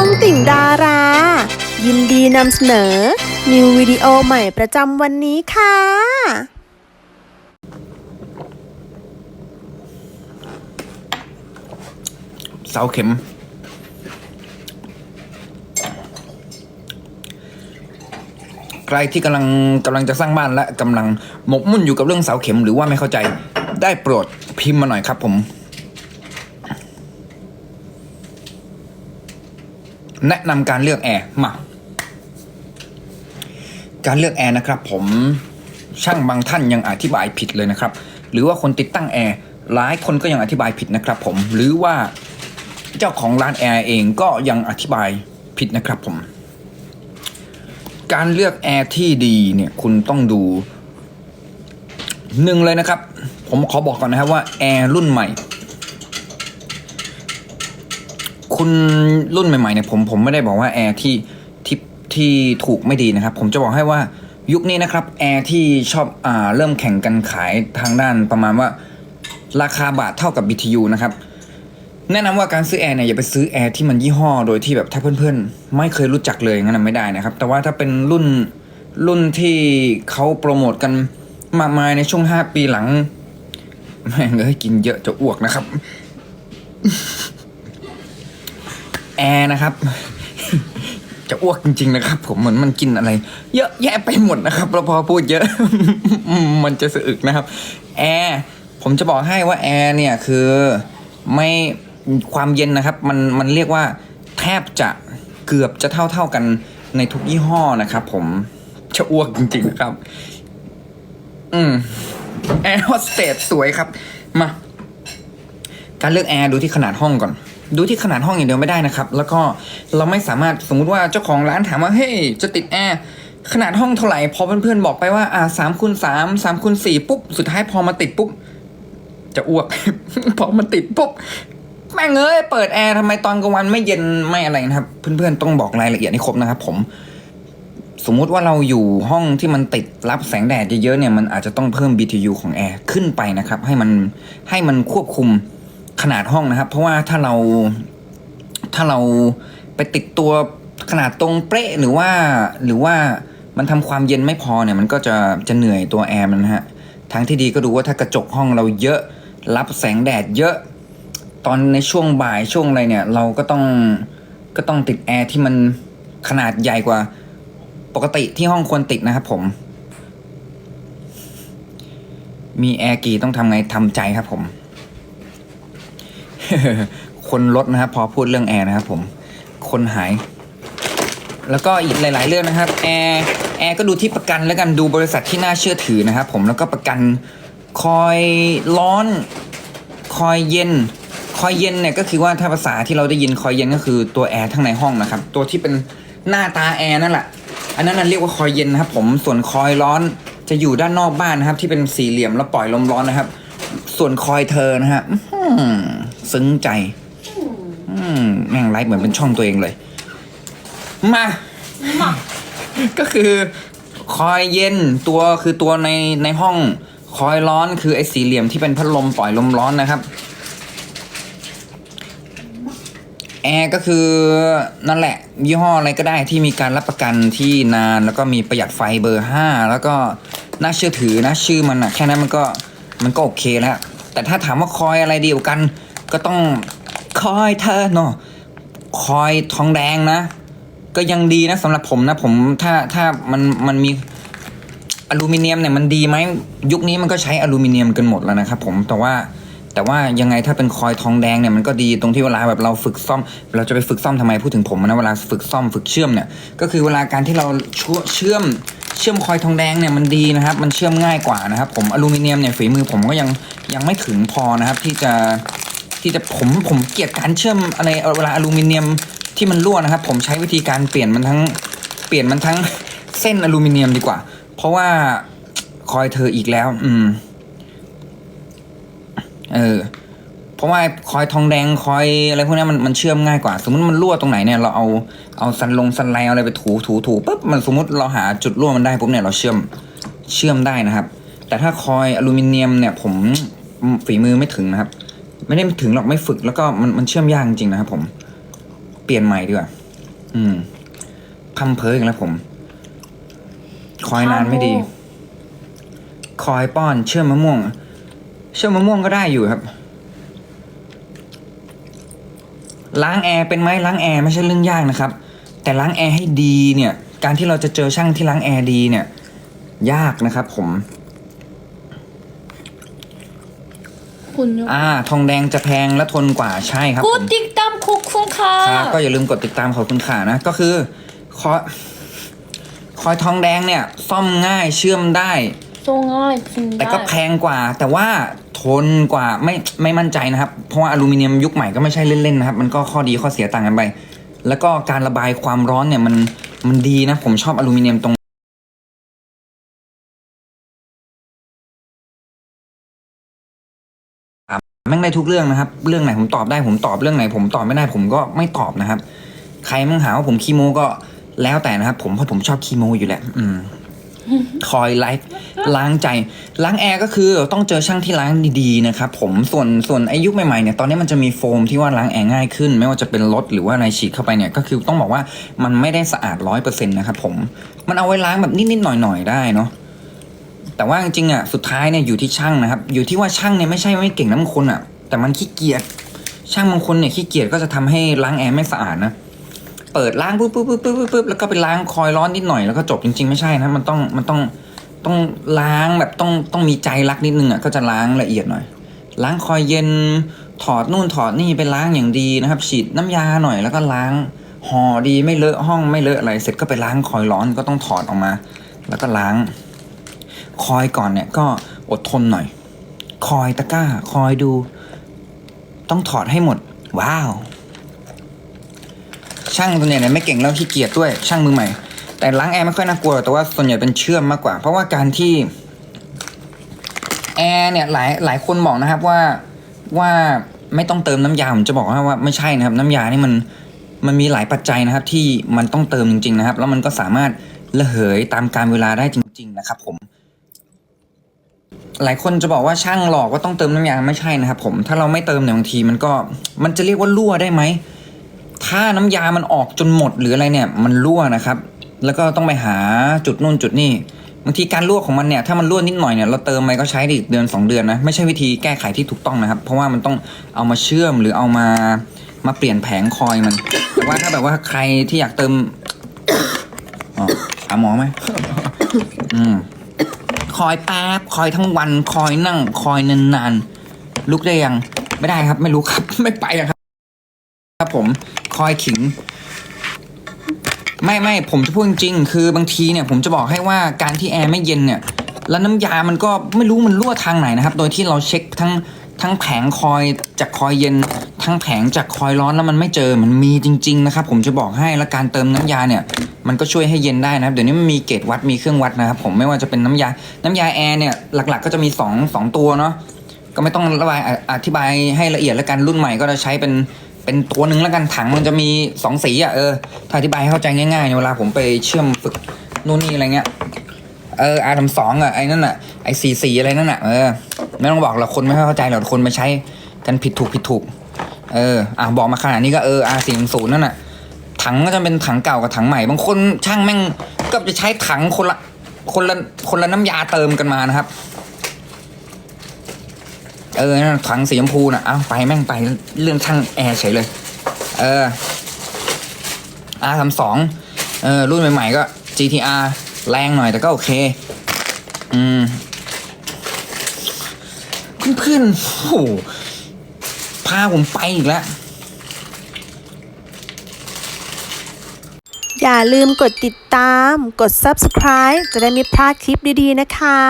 องติ่งดารา ยินดีนำเสนอ นิววิดีโอใหม่ประจำวันนี้ค่ะ เสาเข็ม ใครที่กำลังกำลังจะสร้างบ้านและกำลังหมกมุ่นอยู่กับเรื่องเสาเข็มหรือว่าไม่เข้าใจ ได้โปรดพิมพ์มาหน่อยครับผม แนะนำการเลือกแอร์มาการเลือกแอร์นะครับ ผมช่างบางท่านยังอธิบายผิดเลยนะครับ หรือว่าคนติดตั้งแอร์หลายคนก็ยังอธิบายผิดนะครับ ผมหรือว่าเจ้าของร้านแอร์เองก็ยังอธิบายผิดนะครับผม การเลือกแอร์ที่ดีเนี่ยคุณต้องดูหนึ่งเลยนะครับ ผมขอบอกก่อนนะครับว่าแอร์รุ่นใหม่ คุณรุ่นใหม่ๆเนี่ยผมผมไม่ได้บอกว่าแอร์ที่ที่ที่ถูกไม่ดีนะครับ ผมจะบอกให้ว่ายุคนี้นะครับแอร์ที่ชอบอ่าเริ่มแข่งกันขายทางด้านประมาณว่าราคาบาทเท่ากับ BTU นะครับแนะนำว่าการซื้อแอร์เนี่ยอย่าไปซื้อแอร์ที่มันยี่ห้อโดยที่แบบถ้าเพื่อนๆ ไม่เคยรู้จักเลยงั้นไม่ได้นะครับ แต่ว่าถ้าเป็นรุ่นรุ่นที่เขาโปรโมทกันมากมายในช่วง 5 ปีหลังแม่งเอ้ยกินเยอะจะอ้วกนะครับ แอร์นะครับ จะอ้วกจริง ๆ นะครับ ผมเหมือนมันกินอะไร เยอะแยะไปหมดนะครับเราพอพูดเยอะ มันจะสะอึกนะครับ แอร์ผมจะบอกให้ว่าแอร์เนี่ยคือไม่ความเย็นนะครับ มันมันเรียกว่าแทบจะเกือบจะเท่าเท่าๆกันในทุกยี่ห้อนะครับ ผมจะอ้วกจริง ๆ นะครับ อืมแอร์โฮสเตสสวยครับ มา การเลือกแอร์ดูที่ขนาดห้องก่อน ดูที่ขนาดห้องอย่างเดียวไม่ได้นะครับ แล้วก็เราไม่สามารถสมมุติว่าเจ้าของร้านถามว่าเฮ้ยจะติดแอร์ขนาดห้องเท่าไหร่พอเพื่อนๆบอกไปว่าอ่าสามคูณสามสามคูณสี่ปุ๊บสุดท้ายพอมาติดปุ๊บจะอ้วก พอมันติดปุ๊บแม่งเอ้ยเปิดแอร์ทำไมตอนกลางวันไม่เย็นไม่อะไรนะครับ เพื่อนๆต้องบอกรายละเอียดให้ครบนะครับ ผม สมมุติว่าเราอยู่ห้องที่มันติดรับแสงแดดเยอะๆเนี่ยมันอาจจะต้องเพิ่ม BTU ของแอร์ขึ้นไปนะครับ ให้มันให้มันควบคุม ขนาดห้องนะครับ เพราะว่าถ้าเราถ้าเราไปติดตัวขนาดตรงเป๊ะหรือว่าหรือว่ามันทำความเย็นไม่พอเนี่ยมันก็จะจะเหนื่อยตัวแอร์มันนะฮะทางที่ดีก็ดูว่าถ้ากระจกห้องเราเยอะรับแสงแดดเยอะ ตอนในช่วงบ่ายช่วงอะไรเนี่ย เราก็ต้องก็ต้องติดแอร์ที่มันขนาดใหญ่กว่าปกติที่ห้องควรติดนะครับผม มีแอร์กี่ต้องทำไงทำใจครับผม คนลดนะครับพอพูดเรื่องแอร์นะครับผมคนหาย แล้วก็อีกหลาย ๆ เรื่องนะครับแอร์แอร์ก็ดูที่ประกันแล้วกันดูบริษัทที่น่าเชื่อถือนะครับผมแล้วก็ประกันคอยร้อน คอยเย็น คอยเย็นเนี่ยก็คือว่าถ้าภาษาที่เราได้ยินคอยเย็นก็คือตัวแอร์ทั้งในห้องนะครับ ตัวที่เป็นหน้าตาแอร์นั่นแหละ อันนั้นนะเรียกว่าคอยเย็นนะครับผมส่วนคอยร้อนจะอยู่ด้านนอกบ้านนะครับ ที่เป็นสี่เหลี่ยมแล้วปล่อยลมร้อนนะครับ ส่วนคอยเธอนะฮะ ซึ้งใจ อืมแม่งไลฟ์เหมือนเป็นช่องตัวเองเลย มา ก็คือคอยเย็นตัวคือตัวในในห้อง คอยร้อนคือไอ้สี่เหลี่ยมที่เป็นพัดลมปล่อยลมร้อนนะครับแอร์ก็คือนั่นแหละ ยี่ห้ออะไรก็ได้ที่มีการรับประกันที่นานแล้วก็มีประหยัดไฟเบอร์ห้าแล้วก็น่าเชื่อถือนะชื่อมันอะแค่นั้นมันก็มันก็โอเคแล้ว แต่ถ้าถามว่าคอยอะไรเดียวกัน ก็ต้องคอยเธอเนาะคอยทองแดงนะ ก็ยังดีนะสำหรับผมนะ ผมถ้าถ้ามันมันมีอลูมิเนียมเนี่ยมันดีไหมยุคนี้มันก็ใช้อลูมิเนียมกันหมดแล้วนะครับผมแต่ว่าแต่ว่ายังไงถ้าเป็นคอยทองแดงเนี่ยมันก็ดีตรงที่เวลาแบบเราฝึกซ่อม เราจะไปฝึกซ่อมทำไมพูดถึงผมนะเวลาฝึกซ่อมฝึกเชื่อมเนี่ยก็คือเวลาการที่เราเชื่อมเชื่อมคอยทองแดงเนี่ยมันดีนะครับ มันเชื่อมง่ายกว่านะครับ ผมอลูมิเนียมเนี่ยฝีมือผมก็ยังยังไม่ถึงพอนะครับที่จะ ที่จะผมผมเกลียดการเชื่อมอะไรเวลาอลูมิเนียมที่มันรั่วนะครับ ผมใช้วิธีการเปลี่ยนมันทั้งเปลี่ยนมันทั้งเส้นอลูมิเนียมดีกว่า เพราะว่าคอยเธออีกแล้ว อืม เออ เพราะว่าคอยทองแดงคอยอะไรพวกนี้มันมันเชื่อมง่ายกว่า สมมติมันรั่วตรงไหนเนี่ยเราเอาเอาสันลงสันไลเอาอะไรไปถูถูถูปุ๊บมันสมมติเราหาจุดรั่วมันได้ปุ๊บเนี่ยเราเชื่อมเชื่อมได้นะครับ แต่ถ้าคอยอลูมิเนียมเนี่ย ผมฝีมือไม่ถึงนะครับ ไม่ได้ถึงหรอกไม่ฝึกแล้วก็มันมันเชื่อมยากจริงนะครับผม เปลี่ยนใหม่ดีกว่า อืมพัมเพออีกแล้วผม คอยนานไม่ดี คอยป้อนเชื่อมมะม่วง เชื่อมมะม่วงก็ได้อยู่ครับล้างแอร์เป็นไหมล้างแอร์ไม่ใช่เรื่องยากนะครับ แต่ล้างแอร์ให้ดีเนี่ย การที่เราจะเจอช่างที่ล้างแอร์ดีเนี่ย ยากนะครับผม คุณอ่า ทองแดงจะแพงและทนกว่าใช่ครับกูผมติ๊กตามคุกคุณค่ะครับก็อย่าลืมกดติดตามขอบคุณค่ะนะ ก็คือคอยคอยทองแดงเนี่ย ซ่อมง่ายเชื่อมได้โซง่ายพิมพ์แต่ได้ก็แพงกว่า แต่ว่าทนกว่าไม่ไม่มั่นใจนะครับ เพราะว่าอลูมิเนียมยุคใหม่ก็ไม่ใช่เล่นๆนะครับ มันก็ข้อดีข้อเสียต่างกันไป แล้วก็การระบายความร้อนเนี่ยมันมันดีนะ ผมชอบอลูมิเนียมตรง แม่งได้ทุกเรื่องนะครับ เรื่องไหนผมตอบได้ผมตอบเรื่องไหน ผมตอบไม่ได้ผมก็ไม่ตอบนะครับ ใครมั่งหาว่าผมคีโมก็แล้วแต่นะครับ ผมเพราะผมชอบคีโมอยู่แหละอืมคอยไลฟ์ล้างใจ ล้างแอร์ก็คือต้องเจอช่างที่ล้างดีๆนะครับผมส่วนส่วนอายุใหม่ๆเนี่ยตอนนี้มันจะมีโฟมที่ว่าล้างแอร์ง่ายขึ้น ไม่ว่าจะเป็นรถหรือว่าอะไรฉีดเข้าไปเนี่ยก็คือต้องบอกว่ามันไม่ได้สะอาดร้อยเปอร์เซ็นต์นะครับผมมันเอาไว้ล้างแบบนิดๆหน่อยๆได้เนาะ แต่ว่าจริงๆอะสุดท้ายเนี่ยอยู่ที่ช่างนะครับ อยู่ที่ว่าช่างเนี่ยไม่ใช่ไม่เก่งนะบางคนอะ แต่มันขี้เกียจช่างบางคนเนี่ยขี้เกียจก็จะทำให้ล้างแอร์ไม่สะอาดนะเปิดล้างปุ๊บปุ๊บปุ๊บปุ๊บปุ๊บแล้วก็ไปล้างคอยร้อนนิดหน่อยแล้วก็จบจริง ๆ ไม่ใช่นะมันต้องมันต้องต้องล้างแบบต้องต้องมีใจรักนิดนึงอะก็จะล้างละเอียดหน่อย ล้างคอยเย็นถอดนู่นถอดนี่ไปล้างอย่างดีนะครับ ฉีดน้ำยาหน่อยแล้วก็ล้างห่อดีไม่เลอะห้องไม่เลอะอะไร เสร็จก็ไปล้างคอยร้อนก็ต้องถอดออกมา แล้วก็ล้าง คอยก่อนเนี่ยก็อดทนหน่อย คอยตะกร้า คอยดู ต้องถอดให้หมด ว้าว ช่างส่วนใหญ่เนี่ยไม่เก่งแล้วขี้เกียจด้วย ช่างมือใหม่ แต่ล้างแอร์ไม่ค่อยน่ากลัวแต่ว่าส่วนใหญ่เป็นเชื่อมมากกว่า เพราะว่าการที่แอร์เนี่ยหลายหลายคนบอกนะครับว่าว่าไม่ต้องเติมน้ำยาผมจะบอกว่าว่าไม่ใช่นะครับ น้ำยานี่มันมันมีหลายปัจจัยนะครับ ที่มันต้องเติมจริงๆนะครับ แล้วมันก็สามารถระเหยตามการเวลาได้จริง ๆ นะครับผม หลายคนจะบอกว่าช่างหลอกว่าต้องเติมน้ำยาไม่ใช่นะครับผมถ้าเราไม่เติมเนี่ยบางทีมันก็มันจะเรียกว่ารั่วได้ไหมถ้าน้ำยามันออกจนหมดหรืออะไรเนี่ยมันรั่วนะครับ แล้วก็ต้องไปหาจุดนู่นจุดนี่บางทีการรั่วของมันเนี่ยถ้ามันรั่วนิดหน่อยเนี่ยเราเติมไปก็ใช้ได้อีกเดือนสองเดือนนะไม่ใช่วิธีแก้ไขที่ถูกต้องนะครับ เพราะว่ามันต้องเอามาเชื่อมหรือเอามามาเปลี่ยนแผงคอยมันแต่ว่าถ้าแบบว่าใครที่อยากเติมอ๋อหาหมอไหมอืม อยแป๊บคอยทั้งวันคอยนั่งคอยนานๆลุกได้ยังไม่ได้ครับ ไม่ลุกครับ ไม่ไปอะครับ ครับผมคอยขิง ไม่ไม่ผมจะพูดจริงๆคือบางทีเนี่ย ผมจะบอกให้ว่าการที่แอร์ไม่เย็นเนี่ย แล้วน้ำยามันก็ไม่รู้มันรั่วทางไหนนะครับ โดยที่เราเช็คทั้งทั้งแผงคอยจากคอยเย็น ทั้งแผงจากคอยร้อนแล้วมันไม่เจอมันมีจริง ๆ นะครับ ผมจะบอกให้แล้วการเติมน้ำยาเนี่ยมันก็ช่วยให้เย็นได้นะครับ เดี๋ยวนี้มันมีเกจวัดมีเครื่องวัดนะครับผมไม่ว่าจะเป็นน้ำยา น้ำยาแอร์เนี่ยหลักๆ ก็จะมีสองสองตัวเนาะก็ไม่ต้องระบายออธิบายให้ละเอียดแล้วกันรุ่นใหม่ก็จะใช้เป็นเป็นตัวหนึ่งแล้วกันถังมันจะมีสองสีอะเออถ้าอธิบายให้เข้าใจง่ายๆเวลาผมไปเชื่อมฝึกนู่นนี่อะไรเงี้ยเอออาร์ทำสองอะไอ้นั่นอะไอ้สีสีอะไรนั่นอะเออไม่ต้องบอกหรอกคนไม่ค่อยเข้าใจหรอกคนไปใช้กันผิดถูกผิดถูก เอออะบอกมาขนาดนี้ก็เอออาสี่ศูนย์นั่นน่ะ ถังก็จะเป็นถังเก่ากับถังใหม่ บางคนช่างแม่งก็จะใช้ถังคนละคนละคนละน้ำยาเติมกันมานะครับ เออถังสีชมพูน่ะเอาไปแม่งไปเรื่องช่างแอร์เฉยเลย เออ R ทำสองเออรุ่นใหม่ๆก็ GTR แรงหน่อยแต่ก็โอเค อืม เพื่อนๆโอ้ พาผมไปอีกแล้ว อย่าลืมกดติดตาม กด subscribe จะได้ไม่พลาดคลิปดีๆนะคะ